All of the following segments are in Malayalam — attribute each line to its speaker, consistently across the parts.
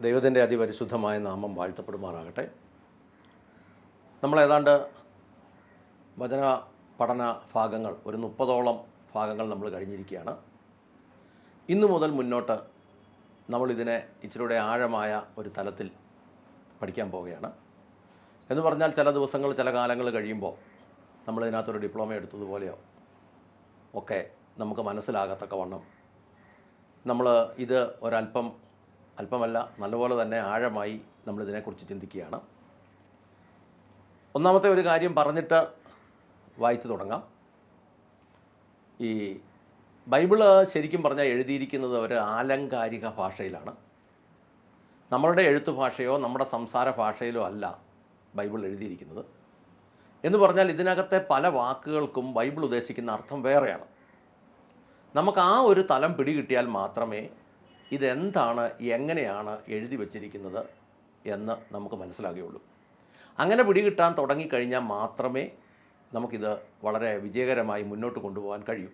Speaker 1: ദൈവത്തിന്റെ അതിപരിശുദ്ധമായ നാമം വാഴ്ത്തപ്പെടുമാറാകട്ടെ. നമ്മൾ ഏതാണ്ട് വചന പഠന ഭാഗങ്ങൾ ഒരു മുപ്പതോളം ഭാഗങ്ങൾ നമ്മൾ കഴിഞ്ഞിരിക്കുകയാണ്. ഇന്നു മുതൽ മുന്നോട്ട് നമ്മളിതിനെ ഇച്ചിരൂടെ ആഴമായ ഒരു തലത്തിൽ പഠിക്കാൻ പോവുകയാണ്. എന്ന് പറഞ്ഞാൽ ചില ദിവസങ്ങൾ ചില കാലങ്ങൾ കഴിയുമ്പോൾ നമ്മളിതിനകത്തൊരു ഡിപ്ലോമ എടുത്തതുപോലെയോ ഒക്കെ നമുക്ക് മനസ്സിലാകത്തക്കവണ്ണം നമ്മൾ ഇത് ഒരല്പം അല്പമല്ല നല്ലപോലെ തന്നെ ആഴമായി നമ്മളിതിനെക്കുറിച്ച് ചിന്തിക്കുകയാണ്. ഒന്നാമത്തെ ഒരു കാര്യം പറഞ്ഞിട്ട് വായിച്ചു തുടങ്ങാം. ഈ ബൈബിൾ ശരിക്കും പറഞ്ഞാൽ എഴുതിയിരിക്കുന്നത് ഒരു ആലങ്കാരിക ഭാഷയിലാണ്. നമ്മളുടെ എഴുത്തു ഭാഷയോ നമ്മുടെ സംസാര ഭാഷയിലോ അല്ല ബൈബിൾ എഴുതിയിരിക്കുന്നത്. എന്ന് പറഞ്ഞാൽ ഇതിനകത്തെ പല വാക്കുകൾക്കും ബൈബിൾ ഉദ്ദേശിക്കുന്ന അർത്ഥം വേറെയാണ്. നമുക്ക് ആ ഒരു തലം പിടികിട്ടിയാൽ മാത്രമേ ഇതെന്താണ് എങ്ങനെയാണ് എഴുതി വച്ചിരിക്കുന്നത് എന്ന് നമുക്ക് മനസ്സിലാകുകയുള്ളൂ. അങ്ങനെ പിടികിട്ടാൻ തുടങ്ങിക്കഴിഞ്ഞാൽ മാത്രമേ നമുക്കിത് വളരെ വിജയകരമായി മുന്നോട്ട് കൊണ്ടുപോകാൻ കഴിയൂ.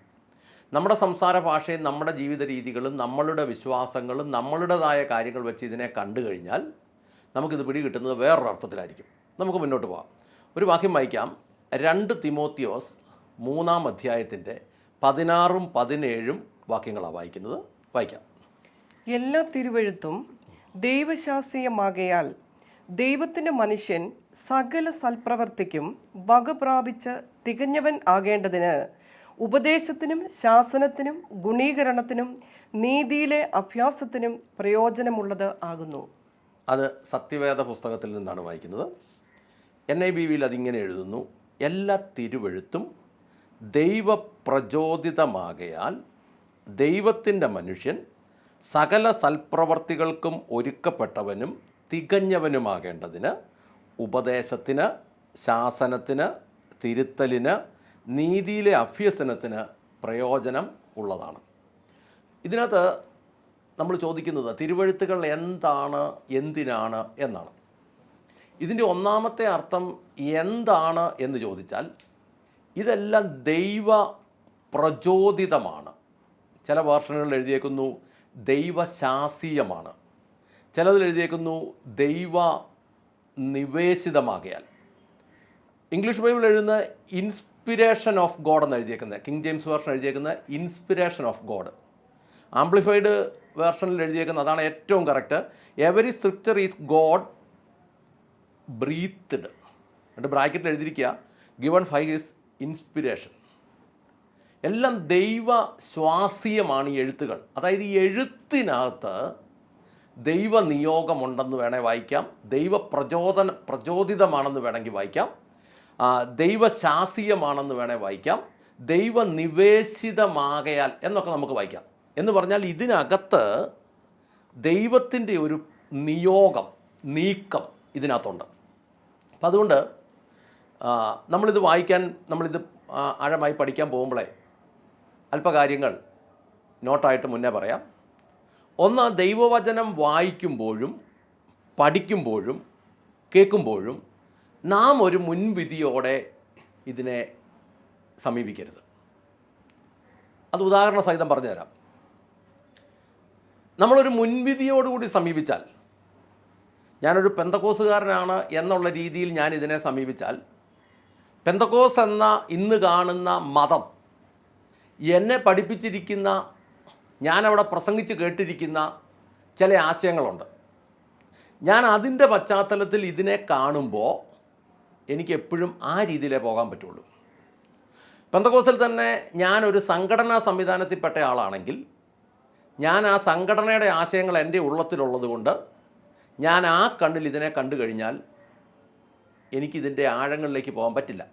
Speaker 1: നമ്മുടെ സംസാര ഭാഷയും നമ്മുടെ ജീവിത രീതികളും നമ്മളുടെ വിശ്വാസങ്ങളും നമ്മളുടേതായ കാര്യങ്ങൾ വെച്ച് ഇതിനെ കണ്ടു കഴിഞ്ഞാൽ നമുക്കിത് പിടികിട്ടുന്നത് വേറൊരു അർത്ഥത്തിലായിരിക്കും നമുക്ക് മുന്നോട്ട് പോകാം. ഒരു വാക്യം വായിക്കാം. രണ്ട് തിമോത്തിയോസ് മൂന്നാം അധ്യായത്തിന്റെ പതിനാറും പതിനേഴും വാക്യങ്ങളാണ് വായിക്കുന്നത്. വായിക്കാം.
Speaker 2: എല്ലാ തിരുവഴുത്തും ദൈവശാസ്ത്രീയമാകയാൽ ദൈവത്തിന്റെ മനുഷ്യൻ സകല സൽപ്രവർത്തിക്കും വക പ്രാപിച്ച് തികഞ്ഞവൻ ആകേണ്ടതിന് ഉപദേശത്തിനും ശാസനത്തിനും ഗുണീകരണത്തിനും നീതിയിലെ അഭ്യാസത്തിനും പ്രയോജനമുള്ളത് ആകുന്നു.
Speaker 1: അത് സത്യവേദ പുസ്തകത്തിൽ നിന്നാണ് വായിക്കുന്നത്. എൻ ഐ ബി വിയിൽ അതിങ്ങനെ എഴുതുന്നു. എല്ലാ തിരുവഴുത്തും ദൈവപ്രചോദിതമാകയാൽ ദൈവത്തിന്റെ മനുഷ്യൻ സകല സൽപ്രവർത്തികൾക്കും ഒരുക്കപ്പെട്ടവനും തികഞ്ഞവനുമാകേണ്ടതിന് ഉപദേശത്തിന് ശാസനത്തിന് തിരുത്തലിന് നീതിയിലെ അഭ്യസനത്തിന് പ്രയോജനം ഉള്ളതാണ്. ഇതിനകത്ത് നമ്മൾ ചോദിക്കുന്നത് തിരുവഴുത്തുകൾ എന്താണ് എന്തിനാണ് എന്നാണ്. ഇതിന്റെ ഒന്നാമത്തെ അർത്ഥം എന്താണ് എന്ന് ചോദിച്ചാൽ ഇതെല്ലാം ദൈവ പ്രചോദിതമാണ് ചില വേർഷനുകളിൽ എഴുതിയേക്കുന്നു ദൈവശാസീയമാണ്. ചിലതിൽ എഴുതിയേക്കുന്നു ദൈവ നിവേശിതമാകയാൽ ഇംഗ്ലീഷ് ബൈബിൾ എഴുതുന്ന ഇൻസ്പിരേഷൻ ഓഫ് ഗോഡ് എന്ന് എഴുതിയേക്കുന്നത്. കിങ് ജെയിംസ് വേർഷൻ എഴുതിയേക്കുന്ന ഇൻസ്പിരേഷൻ ഓഫ് ഗോഡ്. ആംപ്ലിഫൈഡ് വേർഷനിൽ എഴുതിയേക്കുന്നത് അതാണ് ഏറ്റവും correct every scripture is God breathed. എന്നിട്ട് ബ്രാക്കറ്റിൽ എഴുതിയിരിക്കുക ഗിവൺ ഫൈവ് ഈസ് ഇൻസ്പിരേഷൻ. എല്ലാം ദൈവ ശ്വാസീയമാണ് ഈ എഴുത്തുകൾ. അതായത് ഈ എഴുത്തിനകത്ത് ദൈവ നിയോഗമുണ്ടെന്ന് വേണേൽ വായിക്കാം. ദൈവ പ്രചോദന പ്രചോദിതമാണെന്ന് വേണമെങ്കിൽ വായിക്കാം. ദൈവ ദൈവശാസീയമാണെന്ന് വേണേൽ വായിക്കാം. ദൈവ നിവേശിതമാകയാൽ എന്നൊക്കെ നമുക്ക് വായിക്കാം. എന്ന് പറഞ്ഞാൽ ഇതിനകത്ത് ദൈവത്തിന്റെ ഒരു നിയോഗം നീക്കം ഇതിനകത്തുണ്ട്. അപ്പം അതുകൊണ്ട് നമ്മളിത് വായിക്കാൻ നമ്മളിത് ആഴമായി പഠിക്കാൻ പോകുമ്പോഴേ അല്പകാര്യങ്ങൾ നോട്ടായിട്ട് മുന്നേ പറയാം. ഒന്ന് ദൈവവചനം വായിക്കുമ്പോഴും പഠിക്കുമ്പോഴും കേൾക്കുമ്പോഴും നാം ഒരു മുൻവിധിയോടെ ഇതിനെ സമീപിക്കരുത്. അത് ഉദാഹരണ സഹിതം പറഞ്ഞുതരാം. നമ്മളൊരു മുൻവിധിയോടുകൂടി സമീപിച്ചാൽ ഞാനൊരു പെന്തക്കോസുകാരനാണ് എന്നുള്ള രീതിയിൽ ഞാൻ ഇതിനെ സമീപിച്ചാൽ പെന്തക്കോസ് എന്ന ഇന്ന് കാണുന്ന മതം എന്നെ പഠിപ്പിച്ചിരിക്കുന്ന ഞാനവിടെ പ്രസംഗിച്ച് കേട്ടിരിക്കുന്ന ചില ആശയങ്ങളുണ്ട്. ഞാൻ അതിന്റെ പശ്ചാത്തലത്തിൽ ഇതിനെ കാണുമ്പോൾ എനിക്ക് എപ്പോഴും ആ രീതിയിലേ പോകാൻ പറ്റുള്ളൂ. പെന്തകോസിൽ തന്നെ ഞാനൊരു സംഘടനാ സംവിധാനത്തിൽപ്പെട്ട ആളാണെങ്കിൽ ഞാൻ ആ സംഘടനയുടെ ആശയങ്ങൾ എന്റെ ഉള്ളത്തിലുള്ളത് കൊണ്ട് ഞാൻ ആ കണ്ണിൽ ഇതിനെ കണ്ടു കഴിഞ്ഞാൽ എനിക്കിതിന്റെ ആഴങ്ങളിലേക്ക് പോകാൻ പറ്റില്ല.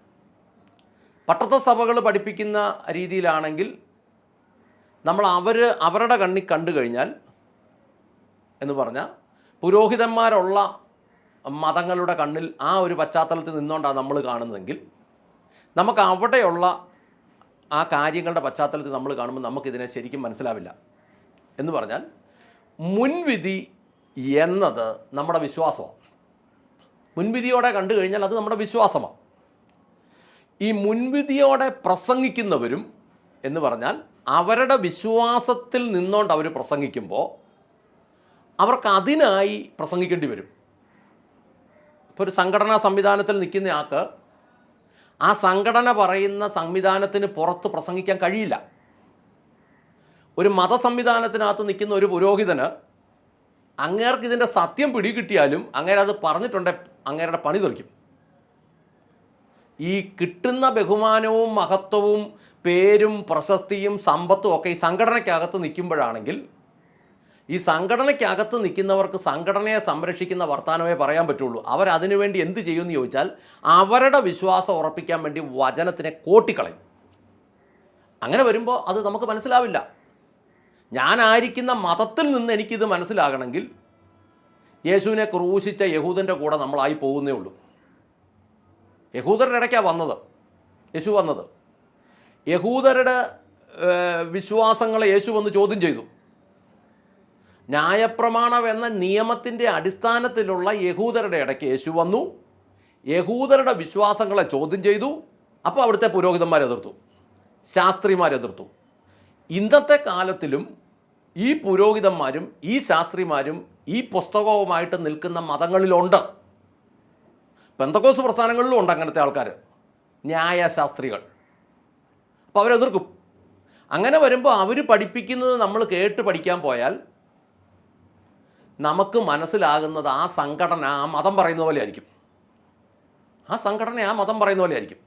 Speaker 1: പട്ടത്ത സഭകൾ പഠിപ്പിക്കുന്ന രീതിയിലാണെങ്കിൽ നമ്മൾ അവർ അവരുടെ കണ്ണി കണ്ടു കഴിഞ്ഞാൽ എന്ന് പറഞ്ഞാൽ പുരോഹിതന്മാരുള്ള മതങ്ങളുടെ കണ്ണിൽ ആ ഒരു പശ്ചാത്തലത്തിൽ നിന്നുകൊണ്ടാണ് നമ്മൾ കാണുന്നതെങ്കിൽ നമുക്ക് അവിടെയുള്ള ആ കാര്യങ്ങളുടെ പശ്ചാത്തലത്തിൽ നമ്മൾ കാണുമ്പോൾ നമുക്കിതിനെ ശരിക്കും മനസ്സിലാവില്ല. എന്ന് പറഞ്ഞാൽ മുൻവിധി എന്നത് നമ്മുടെ വിശ്വാസമാണ്. മുൻവിധിയോടെ കണ്ടു കഴിഞ്ഞാൽ അത് നമ്മുടെ വിശ്വാസമാണ്. ഈ മുൻവിധിയോടെ പ്രസംഗിക്കുന്നവരും എന്ന് പറഞ്ഞാൽ അവരുടെ വിശ്വാസത്തിൽ നിന്നുകൊണ്ട് അവർ പ്രസംഗിക്കുമ്പോൾ അവർക്ക് അതിനായി പ്രസംഗിക്കേണ്ടി വരും. ഇപ്പോൾ ഒരു സംഘടനാ സംവിധാനത്തിൽ നിൽക്കുന്ന ആൾക്ക് ആ സംഘടന പറയുന്ന സംവിധാനത്തിന് പുറത്ത് പ്രസംഗിക്കാൻ കഴിയില്ല. ഒരു മത മതസംവിധാനത്തിനകത്ത് നിൽക്കുന്ന ഒരു പുരോഹിതന് അങ്ങേർക്ക് ഇതിന്റെ സത്യം പിടികിട്ടിയാലും അങ്ങേരത് പറഞ്ഞിട്ടുണ്ടെ അങ്ങേരുടെ പണി തെറിക്കും ഈ കിട്ടുന്ന ബഹുമാനവും മഹത്വവും പേരും പ്രശസ്തിയും സമ്പത്തും ഒക്കെ ഈ സംഘടനയ്ക്കകത്ത് നിൽക്കുമ്പോഴാണെങ്കിൽ ഈ സംഘടനയ്ക്കകത്ത് നിൽക്കുന്നവർക്ക് സംഘടനയെ സംരക്ഷിക്കുന്ന വർത്തമാനമേ പറയാൻ പറ്റുള്ളൂ. അവരതിനു വേണ്ടി എന്ത് ചെയ്യുമെന്ന് ചോദിച്ചാൽ അവരുടെ വിശ്വാസം ഉറപ്പിക്കാൻ വേണ്ടി വചനത്തിനെ കോട്ടിക്കളയും. അങ്ങനെ വരുമ്പോൾ അത് നമുക്ക് മനസ്സിലാവില്ല. ഞാനായിരിക്കുന്ന മതത്തിൽ നിന്ന് എനിക്കിത് മനസ്സിലാകണമെങ്കിൽ യേശുവിനെ ക്രൂശിച്ച യഹൂദന്റെ കൂടെ നമ്മളായി പോകുന്നേ ഉള്ളൂ. യഹൂദരുടെ ഇടയ്ക്കാണ് വന്നത്. യേശു വന്നത്. യഹൂദരുടെ വിശ്വാസങ്ങളെ യേശു വന്ന് ചോദ്യം ചെയ്തു. ന്യായപ്രമാണം എന്ന നിയമത്തിന്റെ അടിസ്ഥാനത്തിലുള്ള യഹൂദരുടെ ഇടയ്ക്ക് യേശു വന്നു. യഹൂദരുടെ വിശ്വാസങ്ങളെ ചോദ്യം ചെയ്തു. അപ്പോൾ അവിടുത്തെ പുരോഹിതന്മാരെ എതിർത്തു. ശാസ്ത്രിമാരെ എതിർത്തു. ഇന്നത്തെ കാലത്തിലും ഈ പുരോഹിതന്മാരും ഈ ശാസ്ത്രിമാരും ഈ പുസ്തകവുമായിട്ട് നിൽക്കുന്ന മതങ്ങളിലുണ്ട്. പെന്തക്കോസ് പ്രസ്ഥാനങ്ങളിലും ഉണ്ട് അങ്ങനത്തെ ആൾക്കാർ. ന്യായശാസ്ത്രികൾ. അപ്പോൾ അവരെതിർക്കും അങ്ങനെ വരുമ്പോൾ അവർ പഠിപ്പിക്കുന്നത് നമ്മൾ കേട്ട് പഠിക്കാൻ പോയാൽ നമുക്ക് മനസ്സിലാകുന്നത് ആ സംഘടന ആ മതം പറയുന്ന പോലെ ആയിരിക്കും. ആ സംഘടന ആ മതം പറയുന്ന പോലെ ആയിരിക്കും.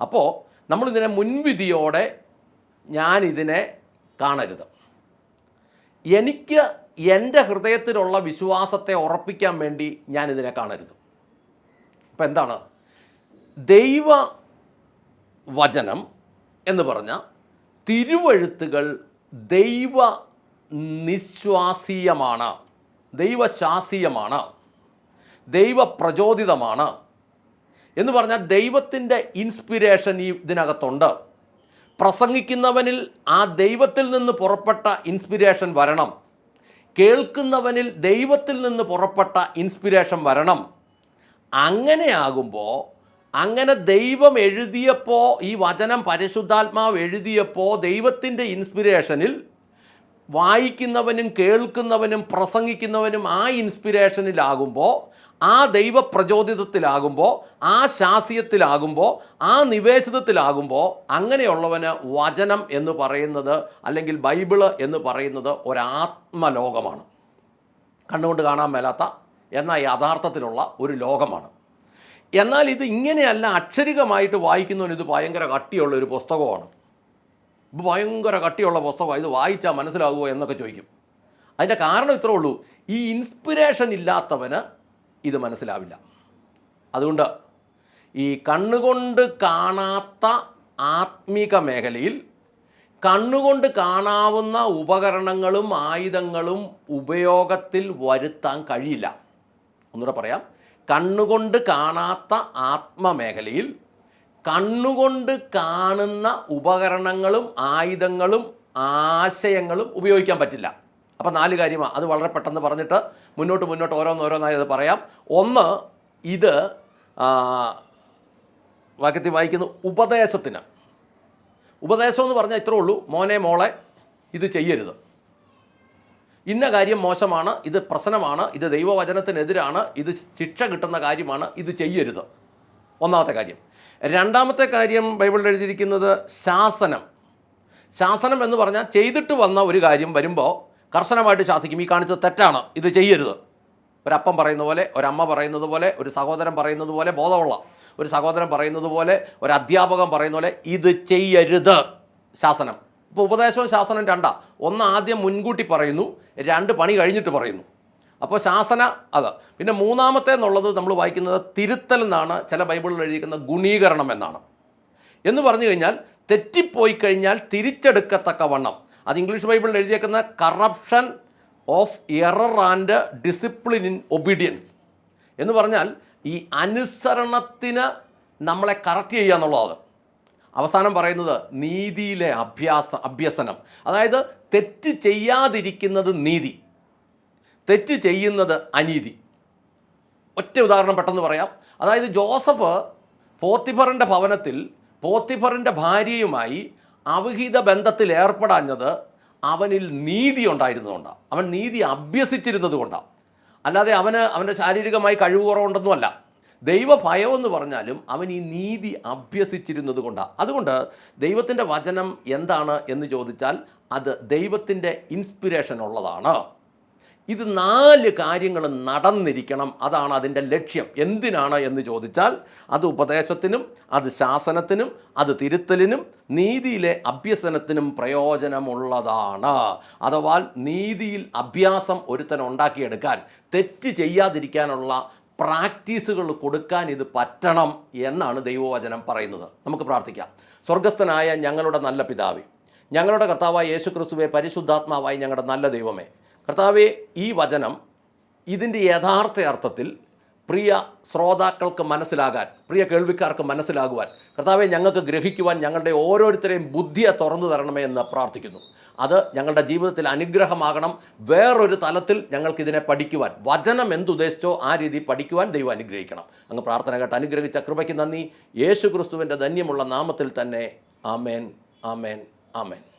Speaker 1: അപ്പോൾ നമ്മളിതിനെ മുൻവിധിയോടെ ഞാനിതിനെ കാണരുത്. എനിക്ക് എന്റെ ഹൃദയത്തിലുള്ള വിശ്വാസത്തെ ഉറപ്പിക്കാൻ വേണ്ടി ഞാനിതിനെ കാണരുത്. അപ്പം എന്താണ്? ദൈവ വചനം എന്ന് പറഞ്ഞ തിരുവഴുത്തുകൾ ദൈവ നിശ്വാസീയമാണ് ദൈവശാസീയമാണ്. ദൈവപ്രചോദിതമാണ്. എന്ന് പറഞ്ഞാൽ ദൈവത്തിന്റെ ഇൻസ്പിരേഷൻ ഈ ഇതിനകത്തുണ്ട്. പ്രസംഗിക്കുന്നവനിൽ ആ ദൈവത്തിൽ നിന്ന് പുറപ്പെട്ട ഇൻസ്പിരേഷൻ വരണം. കേൾക്കുന്നവനിൽ ദൈവത്തിൽ നിന്ന് പുറപ്പെട്ട ഇൻസ്പിരേഷൻ വരണം. അങ്ങനെയാകുമ്പോൾ അങ്ങനെ ദൈവം എഴുതിയപ്പോൾ ഈ വചനം പരിശുദ്ധാത്മാവ് എഴുതിയപ്പോൾ ദൈവത്തിന്റെ ഇൻസ്പിരേഷനിൽ വായിക്കുന്നവനും കേൾക്കുന്നവനും പ്രസംഗിക്കുന്നവനും ആ ഇൻസ്പിരേഷനിലാകുമ്പോൾ ആ ദൈവ പ്രചോദിതത്തിലാകുമ്പോൾ ആ ശാസ്യത്തിലാകുമ്പോൾ ആ നിവേശിതത്തിലാകുമ്പോൾ അങ്ങനെയുള്ളവന് വചനം എന്ന് പറയുന്നത് അല്ലെങ്കിൽ ബൈബിൾ എന്ന് പറയുന്നത് ഒരാത്മലോകമാണ്. കണ്ണുകൊണ്ട് കാണാൻ മേലാത്ത എന്നാൽ യഥാർത്ഥത്തിലുള്ള ഒരു ലോകമാണ്. എന്നാൽ ഇത് ഇങ്ങനെയല്ല അക്ഷരികമായിട്ട് വായിക്കുന്നവന് ഇത് ഭയങ്കര കട്ടിയുള്ള ഒരു പുസ്തകമാണ്. ഭയങ്കര കട്ടിയുള്ള പുസ്തകമാണ്. ഇത് വായിച്ചാൽ മനസ്സിലാകുമോ എന്നൊക്കെ ചോദിക്കും. അതിന്റെ കാരണം ഇത്രേ ഉള്ളൂ. ഈ ഇൻസ്പിരേഷൻ ഇല്ലാത്തവന് ഇത് മനസ്സിലാവില്ല. അതുകൊണ്ട് ഈ കണ്ണുകൊണ്ട് കാണാത്ത ആത്മീക മേഖലയിൽ കണ്ണുകൊണ്ട് കാണാവുന്ന ഉപകരണങ്ങളും ആയുധങ്ങളും ഉപയോഗത്തിൽ വരുത്താൻ കഴിയില്ല. ഒന്നുകൂടെ പറയാം. കണ്ണുകൊണ്ട് കാണാത്ത ആത്മമേഖലയിൽ കണ്ണുകൊണ്ട് കാണുന്ന ഉപകരണങ്ങളും ആയുധങ്ങളും ആശയങ്ങളും ഉപയോഗിക്കാൻ പറ്റില്ല. അപ്പോൾ നാല് കാര്യമാണ് അത് വളരെ പെട്ടെന്ന് പറഞ്ഞിട്ട് മുന്നോട്ട് മുന്നോട്ട് ഓരോന്നോരോന്നായി അത് പറയാം. ഒന്ന് ഇത് വാക്യത്തിൽ വായിക്കുന്നു ഉപദേശത്തിന്. ഉപദേശം എന്ന് പറഞ്ഞാൽ ഇത്രേ ഉള്ളൂ. മോനെ മോളെ ഇത് ചെയ്യരുത്. ഇന്ന കാര്യം മോശമാണ് ഇത് പ്രശ്നമാണ് ഇത് ദൈവവചനത്തിനെതിരാണ് ഇത് ശിക്ഷ കിട്ടുന്ന കാര്യമാണ് ഇത് ചെയ്യരുത്. ഒന്നാമത്തെ കാര്യം. രണ്ടാമത്തെ കാര്യം ബൈബിളിൽ എഴുതിയിരിക്കുന്നത് ശാസനം. ശാസനം എന്ന് പറഞ്ഞാൽ ചെയ്തിട്ട് വന്ന ഒരു കാര്യം വരുമ്പോൾ കർശനമായിട്ട് ശാസിക്കും. ഈ കാണിച്ചത് തെറ്റാണ് ഇത് ചെയ്യരുത്. ഒരപ്പം പറയുന്ന പോലെ ഒരമ്മ പറയുന്നത് പോലെ ഒരു സഹോദരൻ പറയുന്നത് പോലെ ബോധമുള്ള ഒരു സഹോദരൻ പറയുന്നത് പോലെ ഒരു അധ്യാപകൻ പറയുന്ന പോലെ ഇത് ചെയ്യരുത്. ശാസനം. ഇപ്പോൾ ഉപദേശവും ശാസനം രണ്ടാ. ഒന്ന് ആദ്യം മുൻകൂട്ടി പറയുന്നു രണ്ട് പണി കഴിഞ്ഞിട്ട് പറയുന്നു. അപ്പോൾ ശാസന അത്. പിന്നെ മൂന്നാമത്തെ എന്നുള്ളത് നമ്മൾ വായിക്കുന്നത് തിരുത്തൽ എന്നാണ് ചില ബൈബിളിൽ എഴുതിയിരിക്കുന്ന ഗുണീകരണം എന്നാണ്. എന്ന് പറഞ്ഞു കഴിഞ്ഞാൽ തെറ്റിപ്പോയി കഴിഞ്ഞാൽ തിരിച്ചെടുക്കത്തക്ക വണ്ണം അത് ഇംഗ്ലീഷ് ബൈബിളിൽ എഴുതിയേക്കുന്ന correction of error and discipline in obedience എന്ന് പറഞ്ഞാൽ ഈ അനുസരണത്തിന് നമ്മളെ കറക്റ്റ് ചെയ്യുക എന്നുള്ളതാണ്. അവസാനം പറയുന്നത് നീതിയിലെ അഭ്യാസ അഭ്യസനം. അതായത് തെറ്റ് ചെയ്യാതിരിക്കുന്നത് നീതി. തെറ്റ് ചെയ്യുന്നത് അനീതി. ഒറ്റ ഉദാഹരണം പെട്ടെന്ന് പറയാം. അതായത് ജോസഫ് പോത്തിഫറിന്റെ ഭവനത്തിൽ പോത്തിഫറിന്റെ ഭാര്യയുമായി അവിഹിത ബന്ധത്തിൽ ഏർപ്പെടാഞ്ഞത് അവനിൽ നീതി ഉണ്ടായിരുന്നതുകൊണ്ടാണ് അവൻ നീതി അഭ്യസിച്ചിരുന്നതുകൊണ്ടാണ് അല്ലാതെ അവന് അവന്റെ ശാരീരികമായി കഴിവ് കുറവുണ്ടെന്നുമല്ല. ദൈവഭയം എന്ന് പറഞ്ഞാലും അവൻ ഈ നീതി അഭ്യസിച്ചിരുന്നത് കൊണ്ടാണ് അതുകൊണ്ട് ദൈവത്തിന്റെ വചനം എന്താണ് എന്ന് ചോദിച്ചാൽ അത് ദൈവത്തിന്റെ ഇൻസ്പിരേഷൻ ഉള്ളതാണ്. ഇത് നാല് കാര്യങ്ങൾ നടന്നിരിക്കണം. അതാണ് അതിന്റെ ലക്ഷ്യം. എന്തിനാണ് എന്ന് ചോദിച്ചാൽ അത് ഉപദേശത്തിനും അത് ശാസനത്തിനും അത് തിരുത്തലിനും നീതിയിലെ അഭ്യസനത്തിനും പ്രയോജനമുള്ളതാണ്. അഥവാ നീതിയിൽ അഭ്യാസം ഒരുത്തൻ ഉണ്ടാക്കിയെടുക്കാൻ തെറ്റ് ചെയ്യാതിരിക്കാനുള്ള പ്രാക്ടീസുകൾ കൊടുക്കാൻ ഇത് പറ്റണം എന്നാണ് ദൈവവചനം പറയുന്നത്. നമുക്ക് പ്രാർത്ഥിക്കാം. സ്വർഗസ്ഥനായ ഞങ്ങളുടെ നല്ല പിതാവേ ഞങ്ങളുടെ കർത്താവായ യേശു ക്രിസ്തുവെ പരിശുദ്ധാത്മാവായി ഞങ്ങളുടെ നല്ല ദൈവമേ കർത്താവെ ഈ വചനം ഇതിന്റെ യഥാർത്ഥ അർത്ഥത്തിൽ പ്രിയ ശ്രോതാക്കൾക്ക് മനസ്സിലാകാൻ പ്രിയ കേൾവിക്കാർക്ക് മനസ്സിലാകുവാൻ കർത്താവെ ഞങ്ങൾക്ക് ഗ്രഹിക്കുവാൻ ഞങ്ങളുടെ ഓരോരുത്തരെയും ബുദ്ധിയെ തുറന്നു തരണമേ എന്ന് പ്രാർത്ഥിക്കുന്നു. അത് ഞങ്ങളുടെ ജീവിതത്തിൽ അനുഗ്രഹമാകണം. വേറൊരു തലത്തിൽ ഞങ്ങൾക്കിതിനെ പഠിക്കുവാൻ വചനം എന്തുദ്ദേശിച്ചോ ആ രീതി പഠിക്കുവാൻ ദൈവം അനുഗ്രഹിക്കണം. അങ്ങ് പ്രാർത്ഥന കേട്ട് അനുഗ്രഹിച്ച കൃപയ്ക്ക് നന്ദി. യേശു ക്രിസ്തുവിന്റെ ധന്യമുള്ള നാമത്തിൽ തന്നെ ആമേൻ ആമേൻ ആമേൻ.